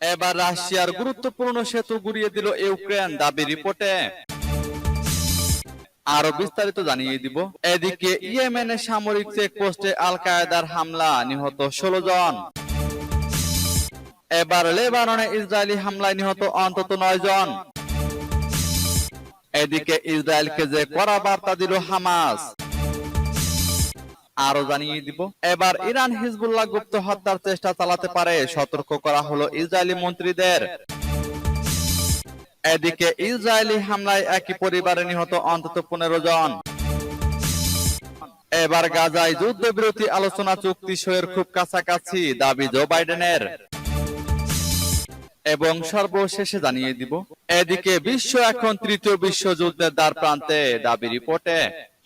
এবার রাশিয়ার গুরুত্বপূর্ণ সেতু গুড়িয়ে দিল ইউক্রেন দাবি রিপোর্টে। আরও বিস্তারিত জানিয়ে দিব। এদিকে ইয়েমেনের সামরিক চেকপোস্টে আল কায়েদার হামলা, নিহত ষোলো জন। এবার লেবাননে ইসরায়েলি হামলায় নিহত অন্তত নয় জন। এদিকে ইসরায়েলকে যে কড়া বার্তা দিল হামাস আরও জানিয়ে দিব। এবার ইরান হিজবুল্লাহ গুপ্ত হত্যার চেষ্টা চালাতে পারে, সতর্ক করা হলো ইসরায়েলি মন্ত্রীদের। এদিকে ইসরায়েলি হামলায় একই পরিবারে নিহত অন্তত পনেরো জন। এবার গাজায় যুদ্ধবিরতি আলোচনা চুক্তি সইয়ের খুব কাছাকাছি দাবি জো বাইডেনের। এবং সর্বশেষে জানিয়ে দিব, এদিকে বিশ্ব এখন তৃতীয় বিশ্বযুদ্ধের দ্বার প্রান্তে দাবি রিপোর্টে।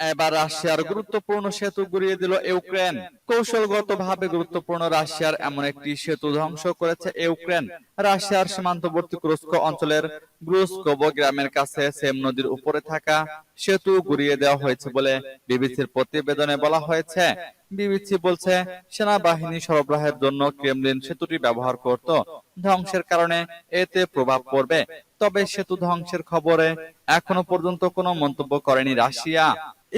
এবার রাশিয়ার গুরুত্বপূর্ণ সেতু গুড়িয়ে দিল ইউক্রেন। কৌশলগতভাবে গুরুত্বপূর্ণ রাশিয়ার এমন একটি সেতু ধ্বংস করেছে ইউক্রেন। রাশিয়ার সীমান্তবর্তী ক্রুস্ক অঞ্চলের গ্রুস্কোবো গ্রামের কাছে সেম নদীর উপরে থাকা সেতু গুড়িয়ে দেওয়া হয়েছে বলে বিবিসির প্রতিবেদনে বলা হয়েছে। বিবিসি বলছে, সেনাবাহিনী সরবরাহের জন্য ক্রেমলিন সেতুটি ব্যবহার করত। ধ্বংসের কারণে এতে প্রভাব পড়বে। তবে সেতু ধ্বংসের খবরে এখনও পর্যন্ত কোনো মন্তব্য করেনি রাশিয়া।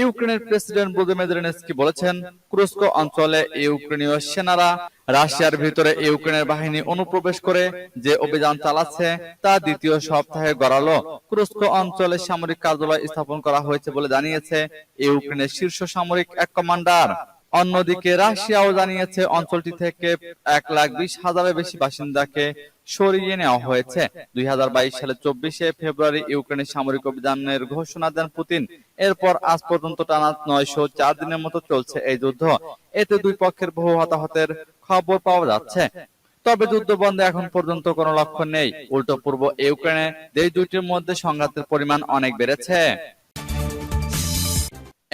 ইউক্রেনের প্রেসিডেন্ট ভলোদিমির জেলেনস্কি বলেছেন কুরস্ক অঞ্চলে ইউক্রেনীয় সেনারা রাশিয়ার ভিতরে ইউক্রেনের বাহিনী অনুপ্রবেশ করে যে অভিযান চালাচ্ছে, তা দ্বিতীয় সপ্তাহে গড়ালো। কুরস্ক অঞ্চলে সামরিক কার্যালয় স্থাপন করা হয়েছে বলে জানিয়েছে ইউক্রেনের শীর্ষ সামরিক এক কমান্ডার। অন্যদিকে রাশিয়াও জানিয়েছে, অঞ্চলটি থেকে এক লাখ বিশ হাজারের বেশি বাসিন্দাকে সরিয়ে নেওয়া হয়েছে। দুই সালের চব্বিশে ফেব্রুয়ারি ইউক্রেনের সামরিক অভিযানের ঘোষণা দেন পুতিন। এরপর আজ পর্যন্ত টানা নয়শো চার দিনের মতো চলছে এই যুদ্ধ। এতে দুই পক্ষের বহু হতাহতের খবর পাওয়া যাচ্ছে। তবে যুদ্ধ বন্ধে এখন পর্যন্ত কোনো লক্ষ্য নেই। উল্টো পূর্ব ইউক্রেনে দেশ দুইটির মধ্যে সংঘাতের পরিমাণ অনেক বেড়েছে।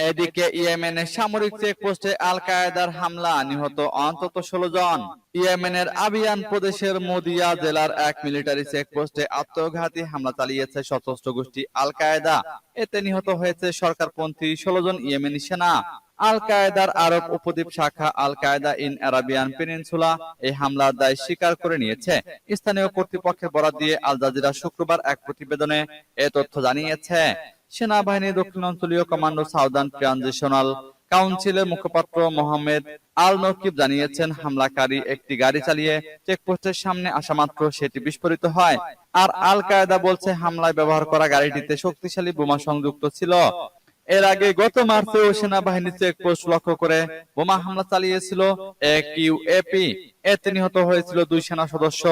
এদিকে ইয়েমেনের সামরিক চেকপোস্টে আল কায়েদার হামলা নিহত অন্তত ষোলো জন। ইয়েমেনের আবিয়ান প্রদেশের মোদিয়া জেলার এক মিলিটারি চেকপোস্টে আত্মঘাতী হামলা চালিয়েছে সশস্ত্র গোষ্ঠী আল কায়েদা এতে নিহত হয়েছে সরকারপন্থী ষোলো জন ইয়েমেনি সেনা। আল কায়েদার আরব উপদ্বীপ শাখা Al Qaeda in Arabian Peninsula এই হামলার দায় স্বীকার করে নিয়েছে। স্থানীয় কর্তৃপক্ষের বরাদ দিয়ে আল জাজিরা শুক্রবার এক প্রতিবেদনে এ তথ্য জানিয়েছে। সেনাবাহিনী দক্ষিণাঞ্চলীয় কমান্ডো সাউদার্ন ট্রানজিশনাল কাউন্সিলের মুখপাত্র মোহাম্মদ আল নকিব জানিয়েছেন, হামলাকারী একটি গাড়ি চালিয়ে চেকপোস্টের সামনে আসা মাত্র সেটি বিস্ফোরিত হয়। আর আল কায়দা বলছে, হামলায় ব্যবহার করা গাড়িটিতে শক্তিশালী বোমা সংযুক্ত ছিল। এর আগে গত মার্চেও সেনাবাহিনী চেকপোস্ট লক্ষ্য করে বোমা হামলা চালিয়েছিল এক ইউএপি। এতে নিহত হয়েছিল দুই সেনা সদস্য।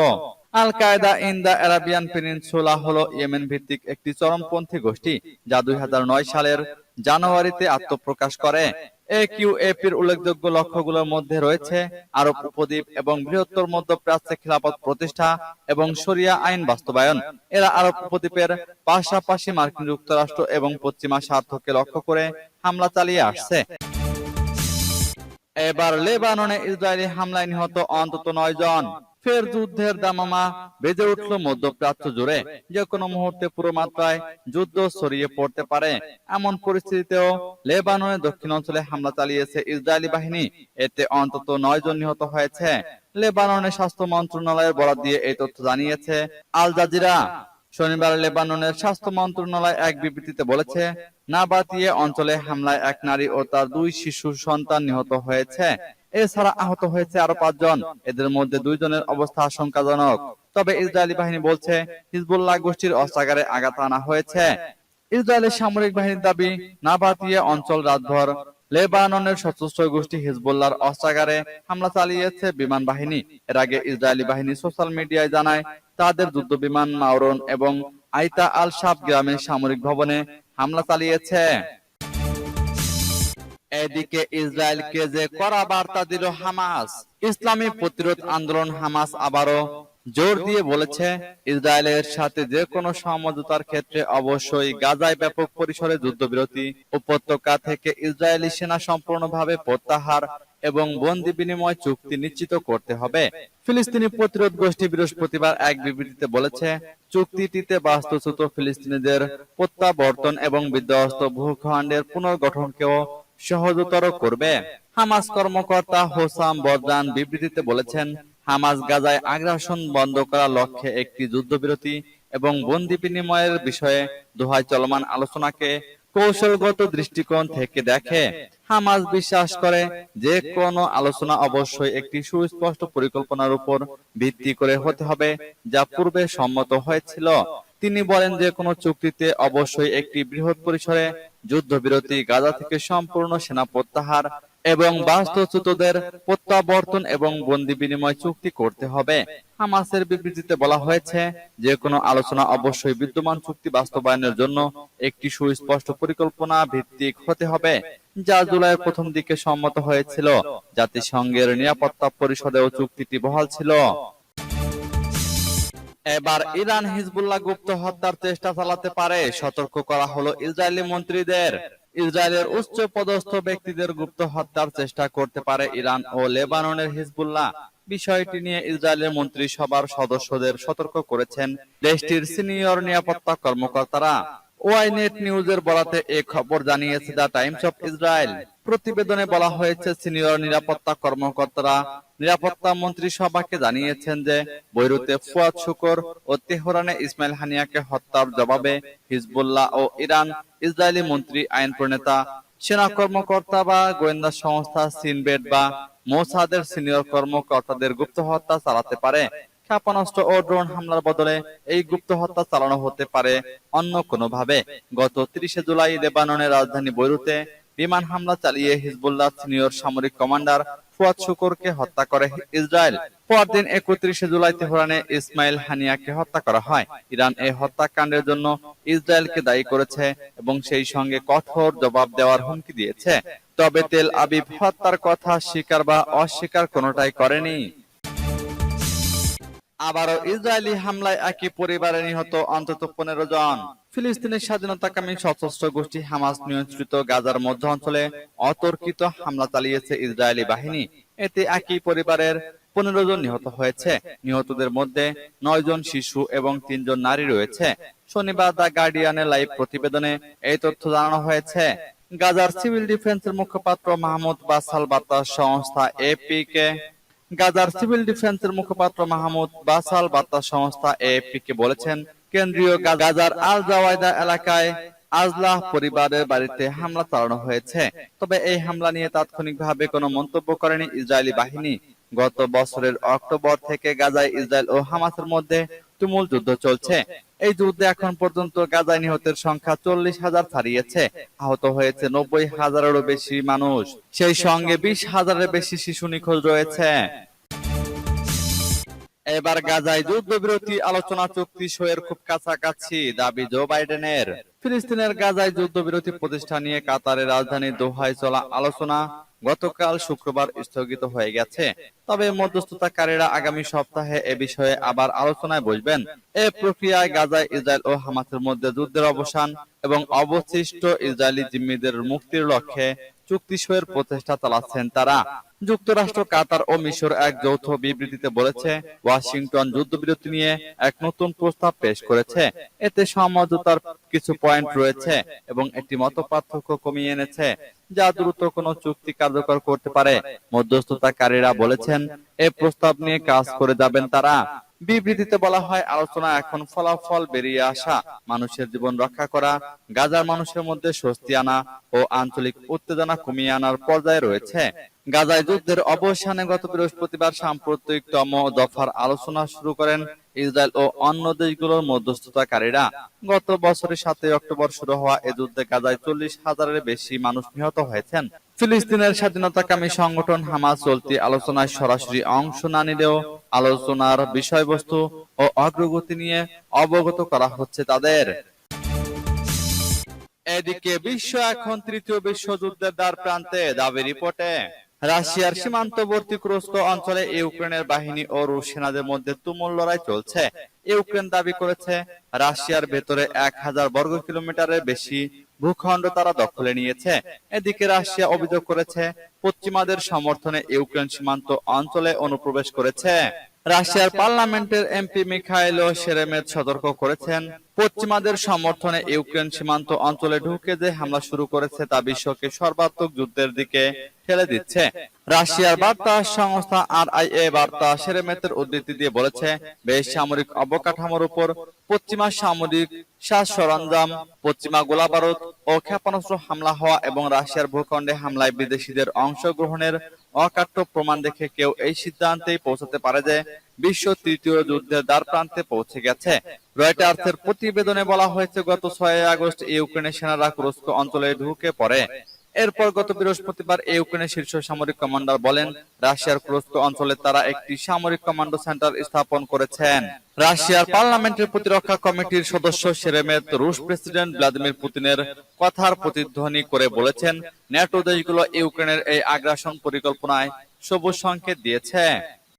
Al Qaeda in the Arabian Peninsula হলো ইয়েমেন ভিত্তিক একটি চরমপন্থী গোষ্ঠী, যা দুই হাজার নয় সালের জানুয়ারিতে আত্মপ্রকাশ করে। একিউএপির উল্লেখযোগ্য লক্ষ্যগুলোর মধ্যে রয়েছে আরব উপদ্বীপ এবং বৃহত্তর মধ্যপ্রাচ্যে খিলাফত প্রতিষ্ঠা এবং শরিয়া আইন বাস্তবায়ন। এরা আরব উপদ্বীপের পাশাপাশি মার্কিন যুক্তরাষ্ট্র এবং পশ্চিমা স্বার্থকে লক্ষ্য করে হামলা চালিয়ে আসছে। এবার লেবাননে ইসরায়েলি হামলায় নিহত অন্তত নয় জন। ফের যুদ্ধের দামামা বেজে উঠল মধ্যপ্রাচ্য জুড়ে। যে কোনো মুহূর্তে পুরো মাত্রায় যুদ্ধ ছড়িয়ে পড়তে পারে। এমন পরিস্থিতিতেও লেবাননের দক্ষিণ অঞ্চলে হামলা চালিয়েছে ইসরায়েলি বাহিনী। এতে অন্তত নয় জন নিহত হয়েছে। লেবাননের স্বাস্থ্য মন্ত্রণালয়ের বরাদ দিয়ে এই তথ্য জানিয়েছে আল জাজিরা। শনিবার লেবাননের স্বাস্থ্য মন্ত্রণালয় এক বিবৃতিতে বলেছে না নাবাতিয়ে অঞ্চলে হামলায় এক নারী ও তার দুই শিশু সন্তান নিহত হয়েছে। এছাড়া আহত হয়েছে আরও পাঁচজন। এদের মধ্যে দুইজনের অবস্থা আশঙ্কাজনক। তবে ইসরায়েলি বাহিনী বলছে, হিজবুল্লাহ গোষ্ঠীর অস্ত্রাগারে আঘাত আনা হয়েছে। ইসরায়েলের সামরিক বাহিনীর দাবি, নাবাতিয়ে অঞ্চল রাতভর লেবাননের সশস্ত্র গোষ্ঠী হিজবুল্লাহর অস্ত্রাগারে হামলা চালিয়েছে বিমান বাহিনী। এর আগে ইসরায়েলি বাহিনী সোশ্যাল মিডিয়ায় জানায়, তাদের যুদ্ধ বিমান মাওরন এবং আইতা আল শাব গ্রামের সামরিক ভবনে হামলা চালিয়েছে। এদিকে ইসরায়েলকে যে কড়া বার্তা দিল হামাস, ইসলামী প্রতিরোধ আন্দোলন হামাস আবারও জোর দিয়ে বলেছে, ইসরায়েলের সাথে যে কোনো সমঝোতার ক্ষেত্রে অবশ্যই গাজায় ব্যাপক পরিসরে যুদ্ধবিরতি, উপত্যকা থেকে ইসরায়েলি সেনা সম্পূর্ণভাবে প্রত্যাহার এবং বন্দি বিনিময় চুক্তি নিশ্চিত করতে হবে। ফিলিস্তিনি প্রতিরোধ গোষ্ঠী বৃহস্পতিবার এক বিবৃতিতে বলেছে, চুক্তিটিতে বাস্তুচ্যুত ফিলিস্তিনিদের প্রত্যাবর্তন এবং বিধ্বস্ত ভূখণ্ডের পুনর্গঠনকেও সহজতর করবে। হামাস কর্মকর্তা হোসাম বদরান বিবৃতিতে বলেছেন, হামাস গাজায় আগ্রাসন বন্ধ করার লক্ষ্যে একটি যুদ্ধবিরতি এবং বন্দি বিনিময়ের বিষয়ে দোহায় চলমান আলোচনাকে কৌশলগত দৃষ্টিকোণ থেকে দেখে হামাস বিশ্বাস করে যে কোনো আলোচনা অবশ্যই একটি সুস্পষ্ট পরিকল্পনার উপর ভিত্তি করে হতে হবে, যা পূর্বে সম্মত হয়েছিল। তিনি বলেন যে কোনো চুক্তিতে অবশ্যই একটি বৃহৎ পরিসরে যুদ্ধবিরতি গাজা থেকে সম্পূর্ণ সেনা প্রত্যাহার এবং বাস্তুচ্যুতদের প্রত্যাবর্তন এবং বন্দি বিনিময় চুক্তি করতে হবে। হামাসের বিবৃতিতে বলা হয়েছে যে কোনো আলোচনা অবশ্যই বিদ্যমান চুক্তি বাস্তবায়নের জন্য একটি সুস্পষ্ট পরিকল্পনা ভিত্তিক হতে হবে, যা জুলাইয়ের প্রথম দিকে সম্মত হয়েছিল। জাতিসংঘের নিরাপত্তা পরিষদেও চুক্তিটি বহাল ছিল। এবার ইরান হিজবুল্লাহ গুপ্ত হত্যার চেষ্টা চালাতে পারে, সতর্ক করা হলো ইসরায়েলি মন্ত্রীদের। ইসরায়েলের উচ্চ পদস্থ ব্যক্তিদের গুপ্ত হত্যার চেষ্টা করতে পারে ইরান ও লেবাননের হিজবুল্লাহ। বিষয়টি নিয়ে ইসরায়েলের মন্ত্রিসভার সদস্যদের সতর্ক করেছেন দেশটির সিনিয়র নিরাপত্তা কর্মকর্তারা। ওয়াইনেট নিউজের বরাতে এ খবর জানিয়েছে দ্য টাইমস অফ ইসরায়েল। প্রতিবেদনে বলা হয়েছে, সিনিয়র নিরাপত্তা কর্মকর্তারা নিরাপত্তা মন্ত্রিসভাকে জানিয়েছেন যে বৈরুতে ফুয়াদ শুকর ও তেহরানে ইসমাইল হানিয়াকে হত্যার জবাবে হিজবুল্লাহ ও ইরান ইসরায়েলি মন্ত্রী আইন প্রণেতা, সেনা কর্মকর্তা বা গোয়েন্দা সংস্থা সিনবেট বা মোসাদের সিনিয়র কর্মকর্তাদের গুপ্ত হত্যা চালাতে পারে। ক্ষেপণাস্ত্র ও ড্রোন হামলার বদলে এই গুপ্ত হত্যা চালানো হতে পারে অন্য কোনো ভাবে গত তিরিশে জুলাই লেবাননের রাজধানী বৈরুতে বিমান হামলা চালিয়ে হিজবুল্লাহ সিনিয়র সামরিক কমান্ডার ফুয়াদ শুকুরকে হত্যা করে ইসরায়েল। পরদিন একত্রিশে জুলাই তেহরানে ইসমাইল হানিয়াকে হত্যা করা হয়। ইরান এই হত্যাকাণ্ডের জন্য ইসরায়েলকে দায়ী করেছে এবং সেই সঙ্গে কঠোর জবাব দেওয়ার হুমকি দিয়েছে। তবে তেল আবিব হত্যার কথা স্বীকার বা অস্বীকার কোনোটাই করেনি। আবারও ইসরায়েলি হামলায় একই পরিবারে নিহত অন্তত পনেরো জন। ফিলিস্তিনের স্বাধীনতাকামী সশস্ত্র গোষ্ঠী হামাস নিয়ন্ত্রিত গাজার মধ্য অঞ্চলে অতর্কিত হামলা চালিয়েছে ইসরায়েলি বাহিনী। এতে একই পরিবারের পনেরো জন নিহত হয়েছে। নিহতদের মধ্যে নয় জন শিশু এবং তিনজন নারী রয়েছে। শনিবার দ্য গার্ডিয়ানের লাইভ প্রতিবেদনে এই তথ্য জানানো হয়েছে। গাজার সিভিল ডিফেন্সের মুখপাত্র মাহমুদ বাসাল বার্তা সংস্থা এপি কে গাজার সিভিল ডিফেন্সের মুখপাত্র মাহমুদ বাসাল বার্তা সংস্থা এএফপি কে বলেছেন কেন্দ্রীয় গাজার আল জাওয়াইদা এলাকায় আজলাহ পরিবারের বাড়িতে হামলা চালানো হয়েছে। তবে এই হামলা নিয়ে তাৎক্ষণিকভাবে কোনো মন্তব্য করেনি ইসরায়েলি বাহিনী। গত বছরের অক্টোবর থেকে গাজায় ইসরায়েল ও হামাসের মধ্যে তুমুল যুদ্ধ চলছে। এই যুদ্ধে এখন পর্যন্ত গাজায় নিহতের সংখ্যা চল্লিশ হাজার ছাড়িয়েছে। আহত হয়েছে নব্বই হাজারেরও বেশি মানুষ। সেই সঙ্গে বিশ হাজারের বেশি শিশু নিখোঁজ রয়েছে। এবার গাজায় যুদ্ধবিরতি আলোচনা চুক্তি সইয়ের খুব কাছাকাছি, দাবি জো বাইডেনের। ফিলিস্তিনের গাজায় যুদ্ধবিরতি প্রতিষ্ঠা নিয়ে কাতারের রাজধানী দোহায় চলা আলোচনা। গতকাল শুক্রবার স্থগিত হয়ে গেছে। তবে মধ্যস্থতাকারীরা আগামী সপ্তাহে এ বিষয়ে আবার আলোচনায় বসবেন। এ প্রক্রিয়ায় গাজায় ইসরায়েল ও হামাসের মধ্যে যুদ্ধের অবসান এবং অবশিষ্ট ইসরায়েলি জিম্মিদের মুক্তির লক্ষ্যে চুক্তি সইয়ের প্রচেষ্টা চালাচ্ছেন তারা। যুক্তরাষ্ট্র, কাতার ও মিশর এক যৌথ বিবৃতিতে বলেছে, ওয়াশিংটন যুদ্ধবিরতি নিয়ে এক নতুন প্রস্তাব পেশ করেছে। এতে সমঝোতার কিছু পয়েন্ট রয়েছে এবং একটি মত পার্থক্য কমিয়ে এনেছে, যা দ্রুত কোনো চুক্তি কার্যকর করতে পারে। মধ্যস্থতাকারীরা বলেছেন এই প্রস্তাব নিয়ে কাজ করে যাবেন তারা। বিবৃতিতে বলা হয়, আলোচনা এখন ফলাফল বেরিয়ে আসা, মানুষের জীবন রক্ষা করা, গাজার মানুষের মধ্যে স্বস্তি আনা ও আঞ্চলিক উত্তেজনা কমিয়ে আনার পর্যায়ে রয়েছে। গাজায় যুদ্ধের অবসানে গত বৃহস্পতিবার সাম্প্রতিকতম দফার আলোচনা শুরু করেন ইসরায়েল ও অন্য দেশগুলোর মধ্যস্থতাকারীরা। গত বছরের সাতই অক্টোবর শুরু হওয়া এ যুদ্ধে গাজায় চল্লিশ হাজারের বেশি মানুষ নিহত হয়েছেন। ফিলিস্তিনের স্বাধীনতাকামী সংগঠন হামাস চলতি আলোচনায় সরাসরি অংশ না নিলেও আলোচনার বিষয়বস্তু ও অগ্রগতি নিয়ে অবগত করা হচ্ছে তাদের। এদিকে বিশ্ব এখন তৃতীয় বিশ্বযুদ্ধের দ্বার প্রান্তে দাবি রিপোর্টে, রাশিয়ার সীমান্তবর্তী ক্রস্ত অঞ্চলে ইউক্রেনের বাহিনী ও রুশ সেনাদের মধ্যে তুমুল লড়াই চলছে। ইউক্রেন দাবি করেছে, রাশিয়ার ভেতরে এক হাজার বর্গ কিলোমিটারের বেশি ভূখণ্ড তারা দখলে নিয়েছে। এদিকে রাশিয়া অভিযোগ করেছে, পশ্চিমাদের সমর্থনে ইউক্রেন সীমান্ত অঞ্চলে অনুপ্রবেশ করেছে। রাশিয়ার পার্লামেন্টের এমপি মিখাইল সেরেমেদ সতর্ক করেছেন পশ্চিমাদের সমর্থনে ইউক্রেন সীমান্ত অঞ্চলে ঢুকে যে হামলা শুরু করেছে তা বিশ্বকে সর্বাত্মক যুদ্ধের দিকে ঠেলে দিচ্ছে। রাশিয়ার বার্তা সংস্থা আর আই এ বার্তা সেরেমেতের উদ্ধৃতি দিয়ে বলেছে, বেসামরিক অবকাঠামোর উপর পশ্চিমা সামরিক সাজ সরঞ্জাম, পশ্চিমা গোলাবারুদ ও ক্ষেপণাস্ত্র হামলা হওয়া এবং রাশিয়ার ভূখণ্ডে হামলায় বিদেশিদের অংশগ্রহণের অকাট্য প্রমাণ দেখে কেউ এই সিদ্ধান্তেই পৌঁছাতে পারে যে বিশ্ব তৃতীয় যুদ্ধের দ্বার প্রান্তে পৌঁছে গেছে। রয়টার্সের প্রতিবেদনে বলা হয়েছে, গত ছয় আগস্ট ইউক্রেনের সেনারা কুরস্ক অঞ্চলে ঢুকে পড়ে। এরপর গত বৃহস্পতিবার ইউক্রেনের শীর্ষ সামরিক কমান্ডার বলেন, রাশিয়ার কুরস্ক অঞ্চলে তারা একটি সামরিক কমান্ডো সেন্টার স্থাপন করেছেন। রাশিয়ার পার্লামেন্টের প্রতিরক্ষা কমিটির সদস্য সেরেমেত রুশ প্রেসিডেন্ট ভ্লাদিমির পুতিনের কথার প্রতিধ্বনি করে বলেছেন, ন্যাটো দেশগুলো ইউক্রেনের এই আগ্রাসন পরিকল্পনায় সবুজ সংকেত দিয়েছে।